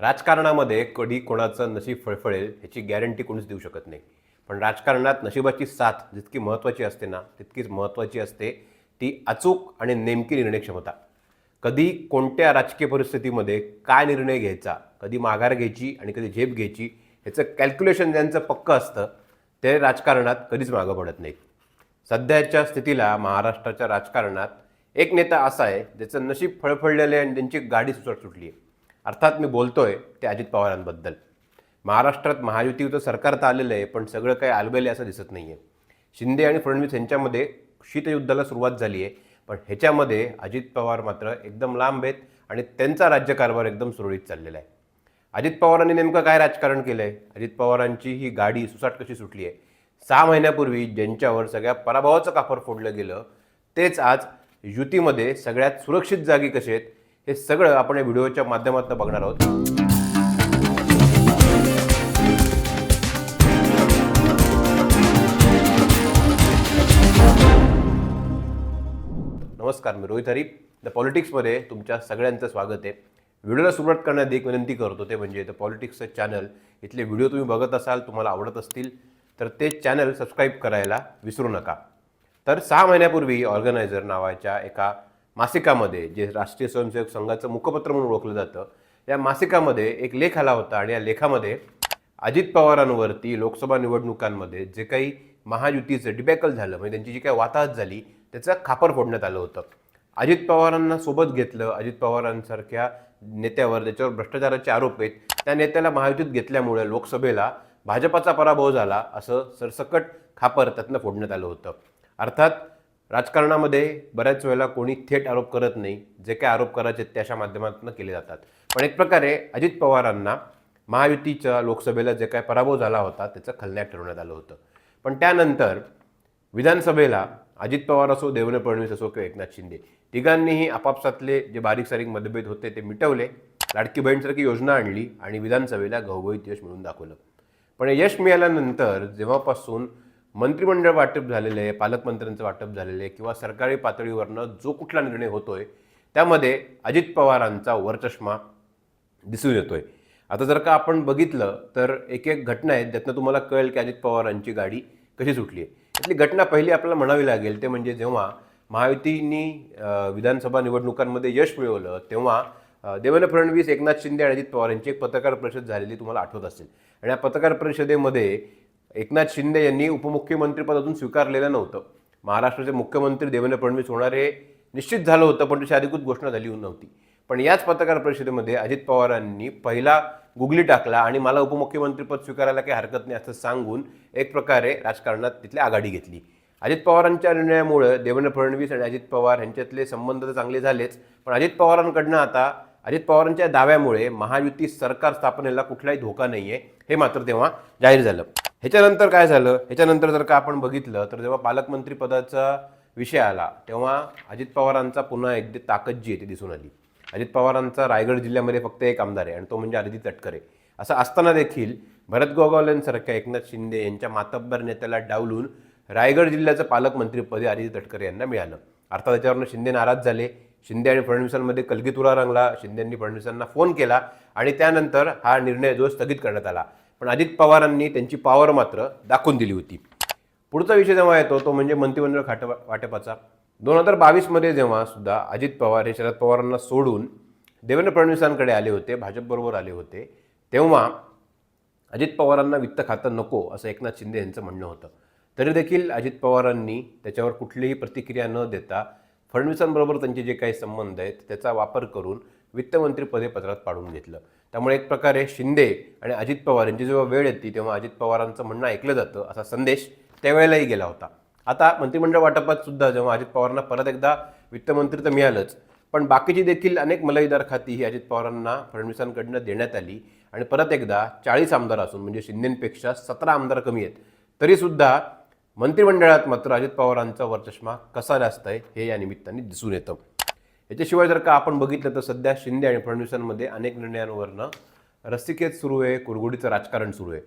राजकारणामध्ये कधी कोणाचं नशीब फळफळेल ह्याची गॅरंटी कोणीच देऊ शकत नाही. पण राजकारणात नशिबाची साथ जितकी महत्त्वाची असते ना तितकीच महत्त्वाची असते ती अचूक आणि नेमकी निर्णय क्षमता. कधी कोणत्या राजकीय परिस्थितीमध्ये काय निर्णय घ्यायचा कधी माघार घ्यायची आणि कधी झेप घ्यायची ह्याचं कॅल्क्युलेशन ज्यांचं पक्कं असतं ते राजकारणात कधीच मागं पडत नाहीत. सध्याच्या स्थितीला महाराष्ट्राच्या राजकारणात एक नेता असा आहे ज्याचं नशीब फळफळलेलं आहे आणि त्यांची गाडी सुचट सुटली आहे अर्थात मी बोलतोय ते अजित पवारांबद्दल. महाराष्ट्रात महायुतीचं सरकार तर आलेलं आहे पण सगळं काही आलबेले असं दिसत नाही आहे शिंदे आणि फडणवीस यांच्यामध्ये शीतयुद्धाला सुरुवात झाली आहे पण ह्याच्यामध्ये अजित पवार मात्र एकदम लांब आहेत आणि त्यांचा राज्यकारभार एकदम सुरळीत चाललेला आहे. अजित पवारांनी नेमकं काय राजकारण केलं आहे अजित पवारांची ही गाडी सुसाट कशी सुटली आहे? सहा महिन्यापूर्वी ज्यांच्यावर सगळ्या पराभवाचं कापर फोडलं गेलं तेच आज युतीमध्ये सगळ्यात सुरक्षित जागी कसे आहेत? हे सगळं आपण या व्हिडिओच्या माध्यमातून बघणार आहोत. नमस्कार मी रोहित हरी द पॉलिटिक्समध्ये तुमच्या सगळ्यांचं स्वागत आहे. व्हिडिओला सुरुवात करण्यात एक विनंती करतो ते म्हणजे द पॉलिटिक्सचं चॅनल इथले व्हिडिओ तुम्ही बघत असाल तुम्हाला आवडत असतील तर ते चॅनल सबस्क्राईब करायला विसरू नका. तर सहा महिन्यापूर्वी ऑर्गनायझर नावाच्या एका मासिकामध्ये जे राष्ट्रीय स्वयंसेवक संघाचं मुखपत्र म्हणून ओळखलं जातं या मासिकामध्ये एक लेख आला होता आणि या लेखामध्ये अजित पवारांवरती लोकसभा निवडणुकांमध्ये जे काही महायुतीचं डिबॅकल झालं म्हणजे त्यांची जी काही वाताहत झाली त्याचं खापर फोडण्यात आलं होतं. अजित पवारांना सोबत घेतलं अजित पवारांसारख्या नेत्यावर त्याच्यावर भ्रष्टाचाराचे आरोप आहेत त्या नेत्याला महायुतीत घेतल्यामुळे लोकसभेला भाजपाचा पराभव झाला असं सरसकट खापर त्यातनं फोडण्यात आलं होतं. अर्थात राजकारणामध्ये बऱ्याच वेळेला कोणी थेट आरोप करत नाही जे काही आरोप करायचे ते अशा माध्यमातून केले जातात. पण एक प्रकारे अजित पवारांना महायुतीच्या लोकसभेला जे काय पराभव झाला होता त्याचं खलनायक ठरवण्यात आलं होतं. पण त्यानंतर विधानसभेला अजित पवार असो देवेंद्र फडणवीस असो किंवा एकनाथ शिंदे तिघांनीही आपापसातले जे बारीक सारीक मतभेद होते ते मिटवले लाडकी बहीणसारखी योजना आणली आणि विधानसभेला घवघवीत यश मिळून दाखवलं. पण यश मिळाल्यानंतर जेव्हापासून मंत्रिमंडळ वाटप झालेलं आहे पालकमंत्र्यांचं वाटप झालेलं आहे किंवा सरकारी पातळीवरनं जो कुठला निर्णय होतोय त्यामध्ये अजित पवारांचा वरचष्मा दिसून येतोय. आता जर का आपण बघितलं तर एक एक घटना आहेत ज्यातनं तुम्हाला कळेल की अजित पवारांची गाडी कशी सुटली आहे. यातली घटना पहिली आपल्याला म्हणावी लागेल ते म्हणजे जेव्हा महायुतींनी विधानसभा निवडणुकांमध्ये यश मिळवलं तेव्हा देवेंद्र फडणवीस एकनाथ शिंदे आणि अजित पवार यांची एक पत्रकार परिषद झालेली तुम्हाला आठवत असेल. आणि या पत्रकार परिषदेमध्ये एकनाथ शिंदे यांनी उपमुख्यमंत्रीपद अजून स्वीकारलेलं नव्हतं. महाराष्ट्राचे मुख्यमंत्री देवेंद्र फडणवीस होणार हे निश्चित झालं होतं पण त्याची अधिकृत घोषणा झाली नव्हती. पण याच पत्रकार परिषदेमध्ये अजित पवारांनी पहिला गुगली टाकला आणि मला उपमुख्यमंत्रीपद स्वीकारायला काही हरकत नाही असं सांगून एक प्रकारे राजकारणात तिथली आघाडी घेतली. अजित पवारांच्या निर्णयामुळं देवेंद्र फडणवीस आणि अजित पवार यांच्यातले संबंध तर चांगले झालेच पण अजित पवारांकडनं आता अजित पवारांच्या दाव्यामुळे महायुती सरकार स्थापनेला कुठलाही धोका नाही आहे हे मात्र तेव्हा जाहीर झालं. ह्याच्यानंतर काय झालं? ह्याच्यानंतर जर का आपण बघितलं तर जेव्हा पालकमंत्रीपदाचा विषय आला तेव्हा अजित पवारांचा पुन्हा एकदा ताकद जी आहे ती दिसून आली. अजित पवारांचा रायगड जिल्ह्यामध्ये फक्त एक आमदार आहे आणि तो म्हणजे आदिती तटकरे. असं असताना देखील भरत गोगावलेंसारख्या एकनाथ शिंदे यांच्या मातब्बर नेत्याला डावलून रायगड जिल्ह्याचं पालकमंत्रीपदी आदिती तटकरे यांना मिळालं. अर्थात त्याच्यावरनं शिंदे नाराज झाले. शिंदे आणि फडणवीसांमध्ये कलगीतुरा रंगला. शिंदेंनी फडणवीसांना फोन केला आणि त्यानंतर हा निर्णय जो स्थगित करण्यात आला. पण अजित पवारांनी त्यांची पॉवर मात्र दाखवून दिली होती. पुढचा विषय जेव्हा येतो तो म्हणजे मंत्रिमंडळ खाट वाटपाचा. दोन हजार बावीसमध्ये जेव्हा सुद्धा अजित पवार हे शरद पवारांना सोडून देवेंद्र फडणवीसांकडे आले होते भाजपबरोबर आले होते तेव्हा अजित पवारांना वित्त खातं नको असं एकनाथ शिंदे यांचं म्हणणं होतं. तरी देखील अजित पवारांनी त्याच्यावर कुठलीही प्रतिक्रिया न देता फडणवीसांबरोबर त्यांचे जे काही संबंध आहेत त्याचा वापर करून वित्तमंत्रीपदे पत्रात पाडून घेतलं. त्यामुळे एक प्रकारे शिंदे आणि अजित पवार यांची जेव्हा वेळ येते तेव्हा अजित पवारांचं म्हणणं ऐकलं जातं असा संदेश त्यावेळेलाही गेला होता. आता मंत्रिमंडळ वाटपात सुद्धा जेव्हा अजित पवारांना परत एकदा वित्तमंत्री तर मिळालंच पण बाकीची देखील अनेक मलईदार खाती ही अजित पवारांना फडणवीसांकडनं देण्यात आली आणि परत एकदा चाळीस आमदार असून म्हणजे शिंदेपेक्षा सतरा आमदार कमी आहेत तरीसुद्धा मंत्रिमंडळात मात्र अजित पवारांचा वरचष्मा कसा जास्त आहे हे या निमित्ताने दिसून येतं. याच्याशिवाय जर का आपण बघितलं तर सध्या शिंदे आणि फडणवीसांमध्ये अनेक निर्णयांवरनं रस्तिकेत सुरू आहे कुरगुडीचं राजकारण सुरू आहे.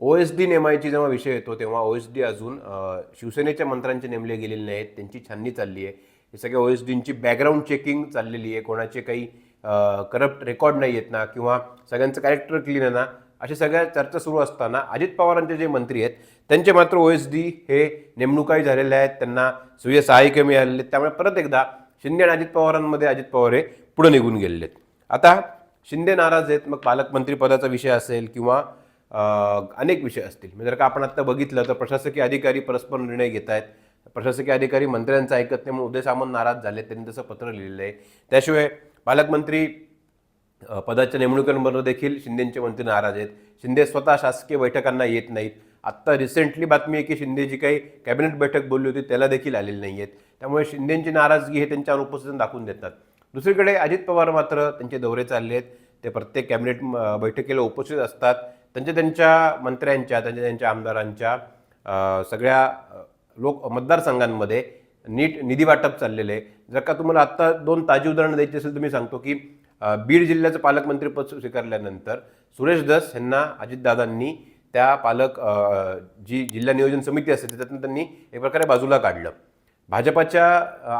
ओ एस डी नेमायची जेव्हा विषय येतो तेव्हा ओ एस डी अजून शिवसेनेच्या मंत्र्यांचे नेमले गेलेले नाहीत त्यांची छाननी चालली आहे. हे सगळ्या ओ एस डींची बॅकग्राऊंड चेकिंग चाललेली आहे. कोणाचे काही करप्ट रेकॉर्ड नाही आहेत ना किंवा सगळ्यांचं कॅरेक्टर क्लीन आहे ना अशा सगळ्या चर्चा सुरू असताना अजित पवारांचे जे मंत्री आहेत त्यांचे मात्र ओ एस डी हे नेमणुकाही झालेल्या आहेत. त्यांना सुय सहाय्यक मिळालेले आहेत. त्यामुळे परत एकदा शिंदे आणि अजित पवारांमध्ये अजित पवार हे पुढे निघून गेलेले आहेत आता शिंदे नाराज आहेत मग पालकमंत्रीपदाचा विषय असेल किंवा अनेक विषय असतील. म्हणजे जर का आपण आत्ता बघितलं तर प्रशासकीय अधिकारी परस्पर निर्णय घेत आहेत प्रशासकीय अधिकारी मंत्र्यांचं ऐकत नाही म्हणून उदय सामंत नाराज झाले त्यांनी तसं पत्र लिहिलेलं आहे. त्याशिवाय पालकमंत्री पदाच्या नेमणुकांबरोबर देखील शिंदेचे मंत्री नाराज आहेत. शिंदे स्वतः शासकीय बैठकांना येत नाहीत. आत्ता रिसेंटली बातमी आहे की शिंदे जी काही कॅबिनेट बैठक बोलली होती त्याला देखील आलेली नाही आहेत त्यामुळे शिंदेची नाराजगी हे त्यांच्या अनुपस्थितीत दाखवून देतात. दुसरीकडे अजित पवार मात्र त्यांचे दौरे चालले आहेत. ते प्रत्येक कॅबिनेट बैठकीला उपस्थित असतात. त्यांच्या त्यांच्या मंत्र्यांच्या त्यांच्या त्यांच्या आमदारांच्या सगळ्या लोक मतदारसंघांमध्ये नीट निधी वाटप चाललेलं आहे. जर का तुम्हाला आत्ता दोन ताजी उदाहरणं द्यायची असेल तर मी सांगतो की बीड जिल्ह्याचं पालकमंत्रीपद स्वीकारल्यानंतर सुरेश दस यांना अजितदादांनी त्या पालक जी जिल्हा नियोजन समिती असते त्याच्यातून त्यांनी एक प्रकारे बाजूला काढलं. भाजपाच्या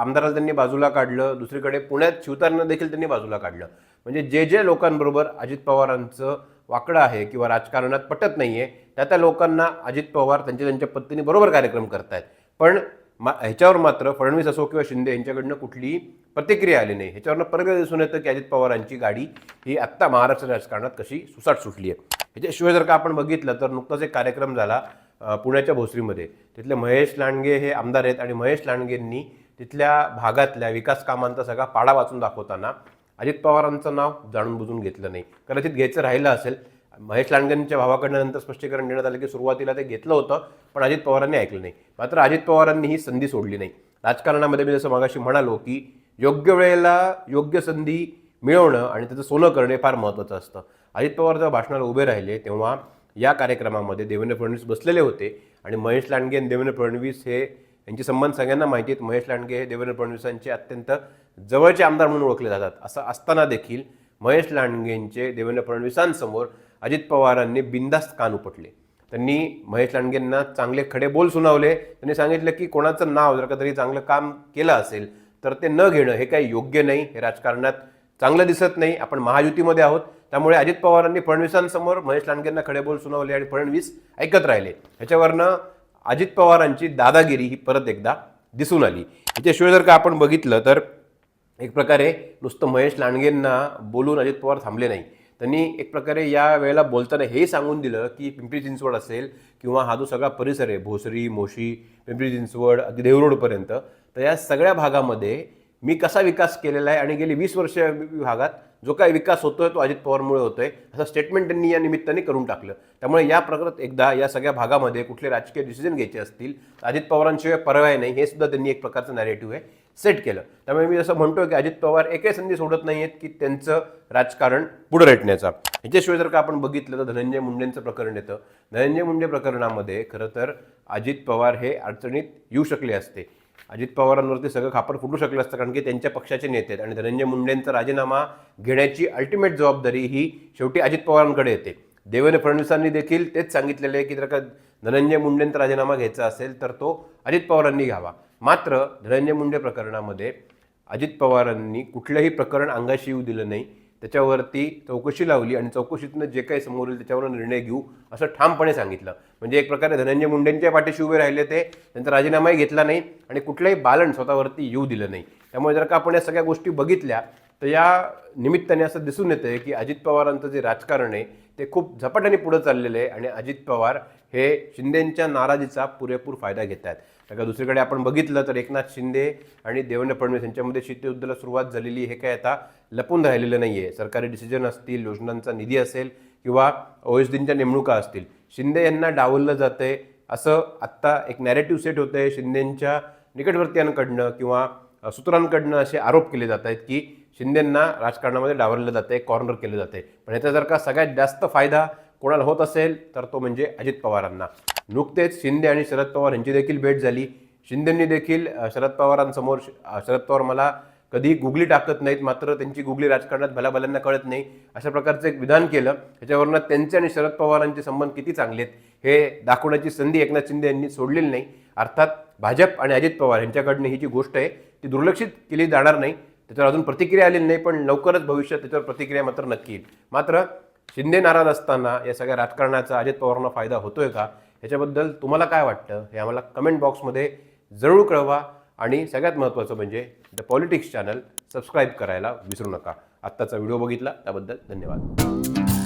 आमदाराला त्यांनी बाजूला काढलं. दुसरीकडे पुण्यात शिवतारांना देखील त्यांनी बाजूला काढलं. म्हणजे जे जे लोकांबरोबर अजित पवारांचं वाकडं आहे किंवा राजकारणात पटत नाही आहे त्या त्या लोकांना अजित पवार त्यांच्या त्यांच्या पद्धतीने बरोबर कार्यक्रम करतायत. पण मा ह्याच्यावर मात्र फडणवीस असो किंवा शिंदे यांच्याकडनं कुठलीही प्रतिक्रिया आली नाही. ह्याच्यावरनं परत दिसून येतं की अजित पवारांची गाडी ही आत्ता महाराष्ट्र राजकारणात कशी सुसाट सुटली आहे ह्याच्याशिवाय जर का आपण बघितलं तर नुकताच एक कार्यक्रम झाला पुण्याच्या भोसरीमध्ये. तिथले महेश लांडगे हे आमदार आहेत आणि महेश लांडगेंनी तिथल्या भागातल्या विकास कामांचा सगळा पाडा वाचून दाखवताना अजित पवारांचं नाव जाणून बुजून घेतलं नाही. कदाचित घ्यायचं राहिलं असेल महेश लांडगेंच्या भावाकडनं नंतर स्पष्टीकरण देण्यात आलं की सुरुवातीला ते घेतलं होतं पण अजित पवारांनी ऐकलं नाही. मात्र अजित पवारांनी ही संधी सोडली नाही. राजकारणामध्ये मी जसं मगाशी म्हणालो की योग्य वेळेला योग्य संधी मिळवणं आणि त्याचं सोनं करणं फार महत्त्वाचं असतं. अजित पवार जेव्हा भाषणाला उभे राहिले तेव्हा या कार्यक्रमामध्ये देवेंद्र फडणवीस बसलेले होते आणि महेश लांडगे आणि देवेंद्र फडणवीस हे यांचे संबंध सगळ्यांना माहिती आहेत. महेश लांडगे हे देवेंद्र फडणवीसांचे अत्यंत जवळचे आमदार म्हणून ओळखले जातात. असं असताना देखील महेश लांडगेंचे देवेंद्र फडणवीसांसमोर अजित पवारांनी बिंदास्त कान उपटले. त्यांनी महेश लांडगेंना चांगले खडे बोल सुनावले. त्यांनी सांगितलं की कोणाचं नाव जर का तरी चांगलं काम केलं असेल तर ते न घेणं हे काही योग्य नाही. हे राजकारणात चांगलं दिसत नाही आपण महायुतीमध्ये आहोत. त्यामुळे अजित पवारांनी फडणवीसांसमोर महेश लांडगेंना खडे बोल सुनावले आणि फडणवीस ऐकत राहिले. ह्याच्यावरनं अजित पवारांची दादागिरी ही परत एकदा दिसून आली. याच्याशिवाय जर का आपण बघितलं तर एक प्रकारे नुसतं महेश लांडगेंना बोलून अजित पवार थांबले नाही. त्यांनी एक प्रकारे या वेळेला बोलताना हे सांगून दिलं की पिंपरी चिंचवड असेल किंवा हा जो सगळा परिसर आहे भोसरी मोशी पिंपरी चिंचवड अगदी देवरोडपर्यंत तर या सगळ्या भागामध्ये मी कसा विकास केलेला आहे आणि गेली वीस वर्ष विभागात जो काही विकास होतोय तो अजित पवारमुळे होतोय असं स्टेटमेंट त्यांनी या निमित्ताने करून टाकलं. त्यामुळे या प्रकारात एकदा या सगळ्या भागामध्ये कुठले राजकीय डिसिजन घ्यायचे असतील अजित पवारांशिवाय पर्याय नाही हे सुद्धा त्यांनी एक प्रकारचं नॅरेटिव्ह आहे सेट केलं. त्यामुळे मी असं म्हणतोय की अजित पवार एकही संधी सोडत नाही आहेत की त्यांचं राजकारण पुढे रेटण्याचा. ह्याच्याशिवाय जर का आपण बघितलं तर धनंजय मुंडेंचं प्रकरण येतं. धनंजय मुंडे प्रकरणामध्ये खरं तर अजित पवार हे अडचणीत येऊ शकले असते. अजित पवारांवरती सगळं खापर फुटू शकलं असतं कारण की त्यांच्या पक्षाचे नेते आहेत. आणि धनंजय मुंडेंचा राजीनामा घेण्याची अल्टिमेट जबाबदारी ही शेवटी अजित पवारांकडे येते. देवेंद्र फडणवीसांनी देखील तेच सांगितलेलं आहे की जर का धनंजय मुंडेंचा राजीनामा घ्यायचा असेल तर तो अजित पवारांनी घ्यावा. मात्र धनंजय मुंडे प्रकरणामध्ये अजित पवारांनी कुठलंही प्रकरण अंगाशी येऊ दिलं नाही. त्याच्यावरती चौकशी लावली आणि चौकशीतनं जे काही समोर येईल त्याच्यावर निर्णय घेऊ असं ठामपणे सांगितलं. म्हणजे एक प्रकारे धनंजय मुंडेंच्या पाठीशी उभे राहिले ते त्यांचा राजीनामाही घेतला नाही आणि कुठलंही बालन स्वतःवरती येऊ दिलं नाही. त्यामुळे जर का आपण या सगळ्या गोष्टी बघितल्या तर या निमित्ताने असं दिसून येतं की अजित पवारांचं जे राजकारण आहे ते खूप झपाट्याने पुढे चाललेलं आहे आणि अजित पवार हे शिंदेंच्या नाराजीचा पुरेपूर फायदा घेत आहेत का दुसरीकडे आपण बघितलं तर एकनाथ शिंदे आणि देवेंद्र फडणवीस यांच्यामध्ये शीतयुद्धाला सुरुवात झालेली हे काय आता लपून राहिलेलं नाही आहे सरकारी डिसिजन असतील योजनांचा निधी असेल किंवा ओएसडींच्या नेमणुका असतील. शिंदे यांना डावललं जातं आहे असं आत्ता एक नॅरेटिव्ह सेट होतं आहे शिंदेंच्या निकटवर्तीयांकडनं किंवा सूत्रांकडनं असे आरोप केले जात आहेत की शिंदेंना राजकारणामध्ये डावरलं जातं आहे कॉर्नर केलं जातं आहे पण याचा जर का सगळ्यात जास्त फायदा कोणाला होत असेल तर तो म्हणजे अजित पवारांना. नुकतेच शिंदे आणि शरद पवार यांची देखील भेट झाली. शिंदेंनी देखील शरद पवारांसमोर शरद पवार मला कधी गुगली टाकत नाहीत मात्र त्यांची गुगली राजकारणात भलाभल्यांना कळत नाही अशा प्रकारचं एक विधान केलं. त्याच्यावरनं त्यांचे आणि शरद पवारांचे संबंध किती चांगले आहेत हे दाखवण्याची संधी एकनाथ शिंदे यांनी सोडलेली नाही. अर्थात भाजप आणि अजित पवार यांच्याकडनं ही जी गोष्ट आहे ती दुर्लक्षित केली जाणार नाही. त्याच्यावर अजून प्रतिक्रिया आलेली नाही पण लवकरच भविष्यात त्याच्यावर प्रतिक्रिया मात्र नक्की येईल. मात्र शिंदे नाराज असताना या सगळ्या राजकारणाचा अजित पवारांना फायदा होतोय का? ह्याच्याबद्दल तुम्हाला काय वाटतं हे आम्हाला कमेंट बॉक्समध्ये जरूर कळवा. आणि सगळ्यात महत्त्वाचं म्हणजे द पॉलिटिक्स चॅनल सबस्क्राईब करायला विसरू नका. आत्ताचा व्हिडिओ बघितला त्याबद्दल धन्यवाद.